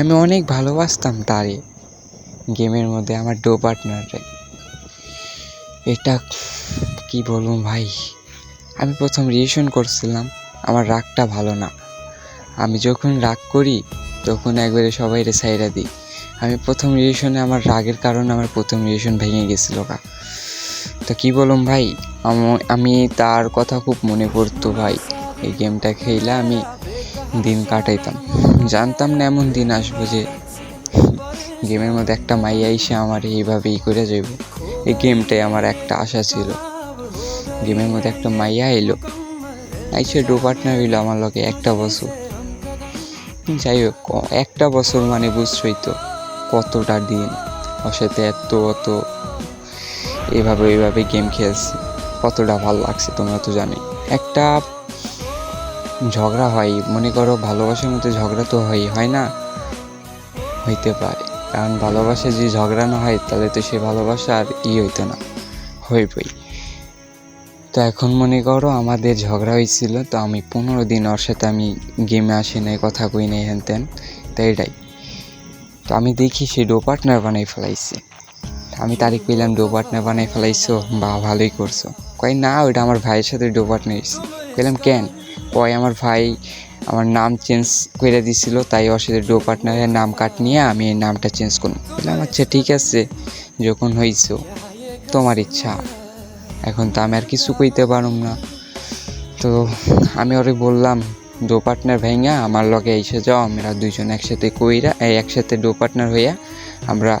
আমি অনেক ভালোবাসতাম তারে, গেমের মধ্যে আমার ডো পার্টনারে এটা কি বলব ভাই? আমি প্রথম রিয়েশন করছিলাম, আমার রাগটা ভালো না। আমি যখন রাগ করি, তখন একবারে সবাই রে সাইরা দিই। আমি প্রথম রিয়েকশনে আমার রাগের কারণে আমার প্রথম রিয়েকশন ভেঙে গেছিল গা। তো কী বলুম ভাই? আমি তার কথা খুব মনে পড়তো ভাই। এই গেমটা খেলে আমি দিন কাটাইতাম। জানতাম না এমন দিন আসব যে গেমের মধ্যে একটা মাইয়া এসে আমার এইভাবেই করে যাইব। এই গেমটাই আমার একটা আশা ছিল। গেমের মধ্যে একটা মাইয়া এলো। আইসে ডো পার্টনার হইল আমার লগে একটা বছর। যাই হোক একটা বছর মানে বুঝছই তো কতটা দিন। ওর সাথে এত, অত এভাবে এইভাবে গেম খেলছি। কতটা ভালো লাগছে তোমরা তো জানোই। একটা ঝগড়া হয়, মনে করো ভালোবাসার মধ্যে ঝগড়া তো হয় হয় না? হইতে পারে। কারণ ভালোবাসা যদি ঝগড়া না হয়, তাহলে তো সে ভালোবাসা আর ই হইতো না, হইবই। তো এখন মনে করো আমাদের ঝগড়া হয়েছিল তো আমি পনেরো দিন ওর সাথে আমি গেমে আসি নাই, কথা কই নাই হ্যান ত্যান তো এটাই। তো আমি দেখি সে ডো পার্টনার বানাই ফেলাইছে। আমি তারিখ পেলাম ডো পার্টনার বানাই ফেলাইছো, বা ভালোই করছ। কয়, না, ওইটা আমার ভাইয়ের সাথে ডো পার্টনার কইলাম, কেন? কয় আমার ভাই আমার নাম চেঞ্জ করে দিছিল, তাই ওর ডো পার্টনারের নাম কাট নিয়ে আমি এই নামটা চেঞ্জ করলাম। বললাম আচ্ছা ঠিক আছে। যখন হয়েছো তোমার ইচ্ছা। এখন তো আমি আর কিছু কইতে পারুম না। তো আমি ওরে বললাম ডো পার্টনার ভাইঙ্গা আমার লগে এসে যাও, আমরা দুইজন একসাথে কইরা একসাথে ডো পার্টনার হইয়া আমরা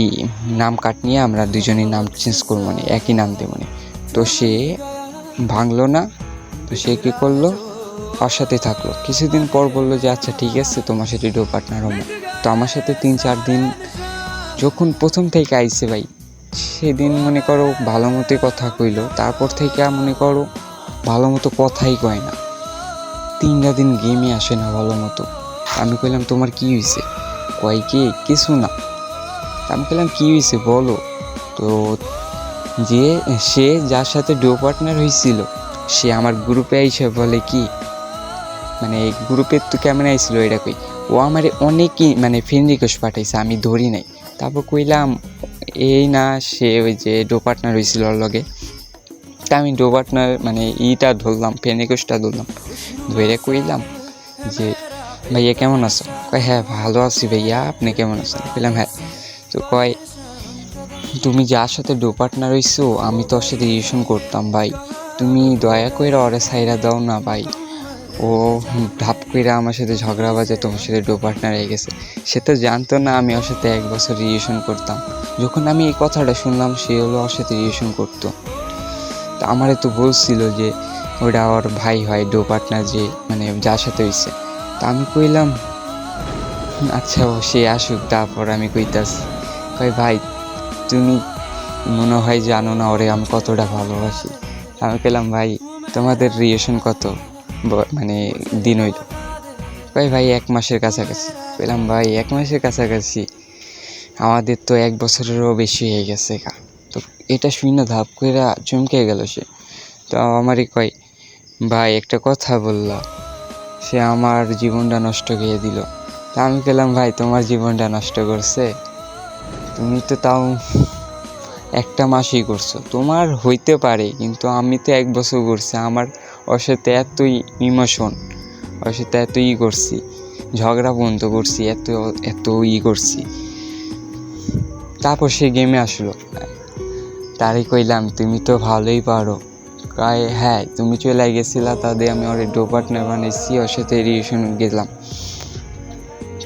ই নাম কাট নিয়ে আমরা দুজনের নাম চেঞ্জ করব মানে একই নাম দেবো তো সে ভাঙলো না। তো সে কী করল? ওর সাথে থাকল। কিছুদিন পর বলল যে আচ্ছা ঠিক আছে, তোমার সাথে ডো পার্টনার হব। তো আমার সাথে তিন চার দিন যখন প্রথম থেকে আইছে ভাই, সেদিন মনে করো ভালো মতোই কথা কইলো। তারপর থেকে আর মনে করো ভালো মতো কথাই কয় না। তিনটা দিন গেমে আসে না ভালো মতো। আমি কইলাম, তোমার কি হয়েছে কয় কি? কিছু না। আমি কইলাম, কি হয়েছে বলো? তো যে, সে যার সাথে ডো পার্টনার হয়েছিল সে আমার গ্রুপে আইসে বলে কি মানে গ্রুপের তো কেমন আইছিল এটা কই? ও আমারে অনেকই মানে ফ্রেন্ড রিকোয়েস্ট পাঠাইছে, আমি ধরি নাই। তারপর কইলাম, এই না, সে ওই যে ডো পার্টনার হয়েছিল ওর লগে। তা আমি ডো পার্টনার মানে ইটা ধরলাম ফ্রেন্ড রিকোয়েস্টটা ধরলাম। ধরে কইলাম যে, ভাইয়া কেমন আছো? কয় হ্যাঁ ভালো আছি ভাইয়া, আপনি কেমন আছেন? কইলাম হ্যাঁ। তো কয়, তুমি যার সাথে ডো পার্টনার হইছো, আমি তোর সাথে রিলেশন করতাম, ভাই। তুমি দয়া করে ওরে সাইরা দাও না ভাই। ও ধাপ করে আমার সাথে ঝগড়া বাজে, তোমার সাথে ডো পার্টনার হয়ে গেছে। সে তো জানতো না আমি ওর সাথে এক বছর রিলেশন করতাম। যখন আমি এই কথাটা শুনলাম, সে হলো ওর সাথে রিলেশন করতো। তা আমারে তো বলছিল যে ওটা ওর ভাই হয়, ডো পার্টনার যে মানে যার সাথে হইছে। তা আমি কইলাম আচ্ছা ও সে আসুক, তারপর আমি কইতাছি। কই ভাই, তুমি মনে হয় জানো না ওরে আমি কতটা ভালোবাসি। আমি পেলাম, ভাই, তোমাদের রিলেশন কত মানে দিন হইল? কই ভাই, এক মাসের কাছাকাছি। পেলাম, ভাই, এক মাসের কাছাকাছি। আমাদের তো এক বছরেরও বেশি হয়ে গেছে তো এটা শুনে ধাপ করে চমকে গেল সে। তো আমারই কয়, ভাই, একটা কথা বললা। সে আমার জীবনটা নষ্ট করে দিল। তা আমি পেলাম, ভাই, তোমার জীবনটা নষ্ট করছে। তুমি তো তাও একটা মাসই করছ। তোমার হইতে পারে, কিন্তু আমি তো এক বছর করছি, আমার ওর সাথে এতই ইমোশন ওর সাথে এত ই করছি, ঝগড়া বন্ধ করছি, এত এত ই করছি। তারপর সে গেমে আসলো। তারই কইলাম, তুমি তো ভালোই পারো। কয় হ্যাঁ তুমি চলে গেছিলা, তাদের আমি ওর ডো পার্টনার বানাইছি, ওর সাথে গেলাম।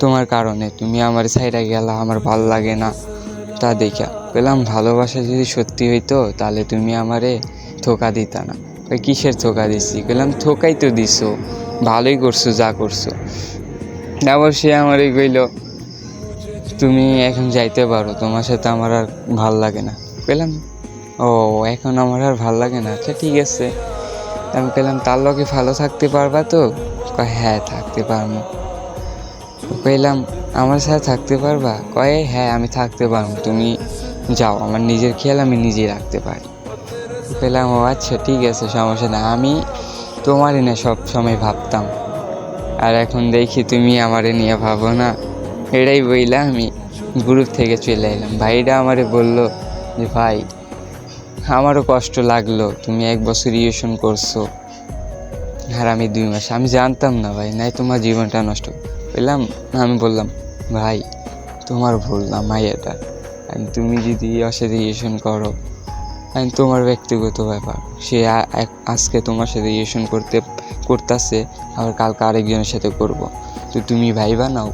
তোমার কারণে, তুমি আমার সাইডে গেলা, আমার ভালো লাগে না, তা দেখা পেলাম ভালোবাসা যদি সত্যি হইতো, তাহলে তুমি আমারে ধোকা দিতা না। কই কিসের ধোকা দিছি? বললাম ধোকাই তো দিছো, ভালোই করছ, যা করছ। তারপর সে আমারে কইল, তুমি এখন যাইতে পারো, তোমার সাথে আমার আর ভালো লাগে না। পেলাম ও, এখন আমার আর ভালো লাগে না? আচ্ছা ঠিক আছে। আমি পেলাম তার লগে ভালো থাকতে পারবা তো? কয় হ্যাঁ থাকতে পারব কইলাম, আমার সাথে থাকতে পারবা? কয়ে হ্যাঁ আমি থাকতে পারব তুমি যাও, আমার নিজের খেয়াল আমি নিজেই রাখতে পারি। পেলাম, ও আচ্ছা ঠিক আছে, সমস্যা না আমি তোমারই না সব সময় ভাবতাম। আর এখন দেখি তুমি আমারে নিয়ে ভাবো না। এটাই বইলা আমি গ্রুপ থেকে চলে এলাম। ভাইটা আমারে বলল যে, ভাই, আমারও কষ্ট লাগল, তুমি এক বছর রিলেশন করছ। আর আমি দুই মাস, আমি জানতাম না ভাই, নাই তোমার জীবনটা নষ্ট। বললাম আমি বললাম, ভাই, তোমার ভুল না মাইয়াটা আর তুমি যদি ওর সাথে করো, and তোমার ব্যক্তিগত ব্যাপার, সে আজকে তোমার সাথে রিলেশন করতে, করতেছে, আবার কালকে আরেকজনের সাথে করব। তো তুমি ভাইবা নাও,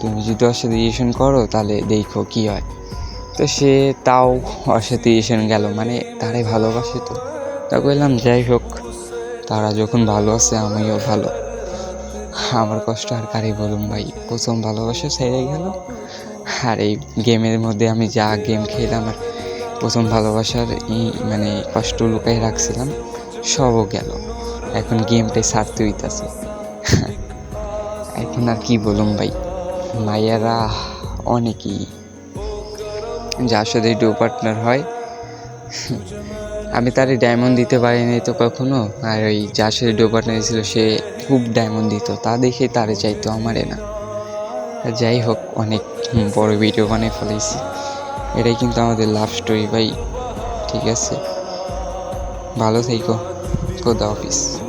তুমি যদি ওর সাথে করো, তাহলে দেখো কি হয়। তো সে তাও ওর সাথে গেল মানে তারাই ভালোবাসে তো। তা বললাম যাই হোক, তারা যখন ভালো আছে, আমিও ভালো। আমার কষ্ট আর কারি বলুন ভাই, প্রথম ভালোবাসা ছেড়ে গেল। আর এই গেমের মধ্যে আমি যা গেম খেলাম আর প্রথম ভালোবাসার মানে কষ্ট লুকাই রাখছিলাম, সবও গেল। এখন গেমটাই ছাড়তে হইতাছে। এখন আর কি বলুম ভাই? মাইয়ারা অনেকই। যার সাথে ডো পার্টনার হয়, আমি তারে ডায়মন্ড দিতে পারিনি তো কখনো, আর ওই যার সাথে ডো পার্টনার ছিল সে খুব ডায়মন্ড দিত, তা দেখে তারে চাইতো আমারে না। যাই হোক, অনেক বড় ভিডিও বানিয়ে ফেলেছি। এটাই কিন্তু আমাদের লাভ স্টোরি ভাই। ঠিক আছে? ভালো থেকো। খোদা অফিস